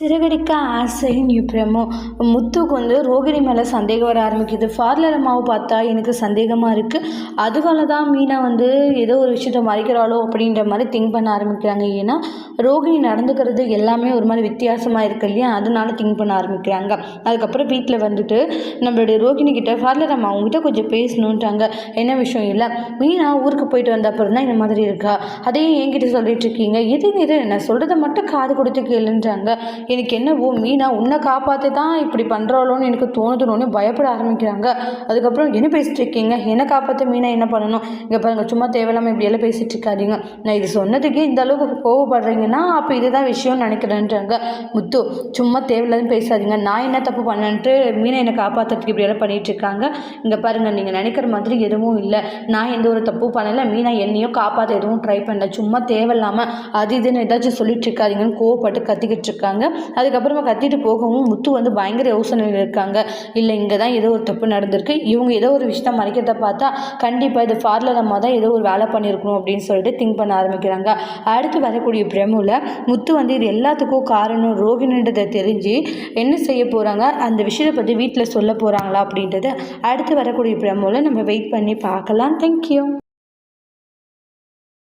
சிறகடிக்க ஆசையின் பிரமோ. முத்துக்கு வந்து ரோகிணி மேலே சந்தேகம் வர ஆரம்பிக்குது. பார்லர் அம்மாவை பார்த்தா எனக்கு சந்தேகமாக இருக்குது அதுவால தான் மீனா வந்து ஏதோ ஒரு விஷயத்த மறைக்கிறாளோ அப்படின்ற மாதிரி திங்க் பண்ண ஆரம்பிக்கிறாங்க. ஏன்னா ரோகிணி நடந்துக்கிறது எல்லாமே ஒரு மாதிரி வித்தியாசமாக இருக்கு இல்லையா? அதனால திங்க் பண்ண ஆரம்பிக்கிறாங்க. அதுக்கப்புறம் வீட்டில் வந்துட்டு நம்மளுடைய ரோகிணி கிட்ட ஃபார்லர் அம்மா அவங்ககிட்ட கொஞ்சம் பேசணுன்ட்டாங்க என்ன விஷயம் இல்லை? மீனா ஊருக்கு போயிட்டு வந்த அப்புறம் தான் இந்த மாதிரி இருக்கா? அதையும் என்கிட்ட சொல்லிட்டு இருக்கீங்க. எது இது? நான் சொல்கிறத மட்டும் காது கொடுத்து கேளுன்றாங்க. எனக்கு என்னவோ மீனா உன்னை காப்பாற்ற தான் இப்படி பண்ணுறாளோன்னு எனக்கு தோணுதுனோன்னு பயப்பட ஆரம்பிக்கிறாங்க. அதுக்கப்புறம் என்ன பேசிட்டு இருக்கீங்க? என்னை காப்பாற்ற மீனா என்ன பண்ணணும்? இங்கே பாருங்க சும்மா தேவையில்லாமல் இப்படியெல்லாம் பேசிட்டு இருக்காதீங்க. நான் இது சொன்னதுக்கே இந்த அளவுக்கு கோவப்படுறீங்கன்னா அப்போ இதுதான் விஷயம்னு நினைக்கிறேன்றாங்க. முத்து சும்மா தேவையில்லாதுன்னு பேசாதீங்க. நான் என்ன தப்பு பண்ணேன்ட்டு மீனை என்னை காப்பாற்றுறதுக்கு இப்படியெல்லாம் பண்ணிட்டு இருக்காங்க. இங்கே பாருங்க நீங்கள் நினைக்கிற மாதிரி எதுவும் இல்லை. நான் எந்த ஒரு தப்பு பண்ணலை. மீனா என்னையும் காப்பாற்ற எதுவும் ட்ரை பண்ணல. சும்மா தேவையில்லாமல் அது இதுன்னு ஏதாச்சும் சொல்லிட்டு இருக்காதீங்கன்னு கோவப்பட்டு கத்திக்கிட்டு இருக்காங்க. அதுக்கப்புறமா கத்திட்டு போகவும் முத்து வந்து பயங்கர யோசனையில் இருக்காங்க. இல்லை இங்கே தான் ஏதோ ஒரு தப்பு நடந்திருக்கு. இவங்க ஏதோ ஒரு விஷயத்த மறைக்கிறத பார்த்தா கண்டிப்பாக இது ஃபார்லர் அம்மா தான் ஏதோ ஒரு வேலை பண்ணியிருக்கணும் அப்படின்னு சொல்லிட்டு திங்க் பண்ண ஆரம்பிக்கிறாங்க. அடுத்து வரக்கூடிய பிரமுல முத்து வந்து இது எல்லாத்துக்கும் காரணம் ரோகிணின்றதை தெரிஞ்சு என்ன செய்ய போகிறாங்க அந்த விஷயத்தை பற்றி வீட்டில் சொல்ல போகிறாங்களா அப்படின்றத அடுத்து வரக்கூடிய பிரமுல நம்ம வெயிட் பண்ணி பார்க்கலாம். தேங்க்யூ